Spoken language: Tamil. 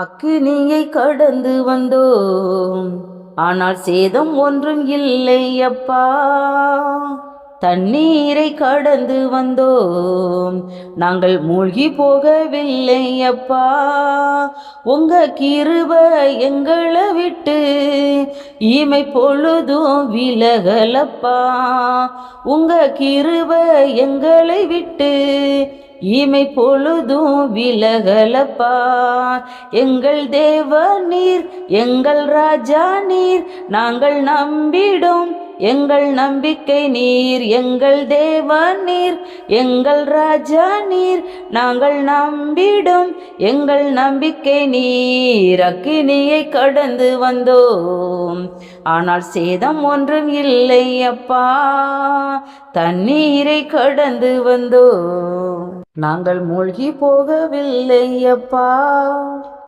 அக்கினியை கடந்து வந்தோம். ஆனால் சேதம் ஒன்றும் இல்லை அப்பா. தண்ணீரை கடந்து வந்தோம். நாங்கள் மூழ்கி போகவில்லை அப்பா. உங்க கிருப எங்களை விட்டு ஈமை பொழுதும் விலகலப்பா. உங்க கிருப எங்களை விட்டு இமை பொழுதும் விலகலப்பா. எங்கள் தேவ நீர் எங்கள் ராஜா நீர் நாங்கள் நம்பிடும் எங்கள் நம்பிக்கை நீர் எங்கள் தேவா நீர் எங்கள் ராஜா நீர் நாங்கள் நம்பிடும் எங்கள் நம்பிக்கை நீர். அக்கினியை கடந்து வந்தோம். ஆனால் சேதம் ஒன்றும் இல்லை அப்பா. தண்ணீரை கடந்து வந்தோம். நாங்கள் மூழ்கி போகவில்லை அப்பா.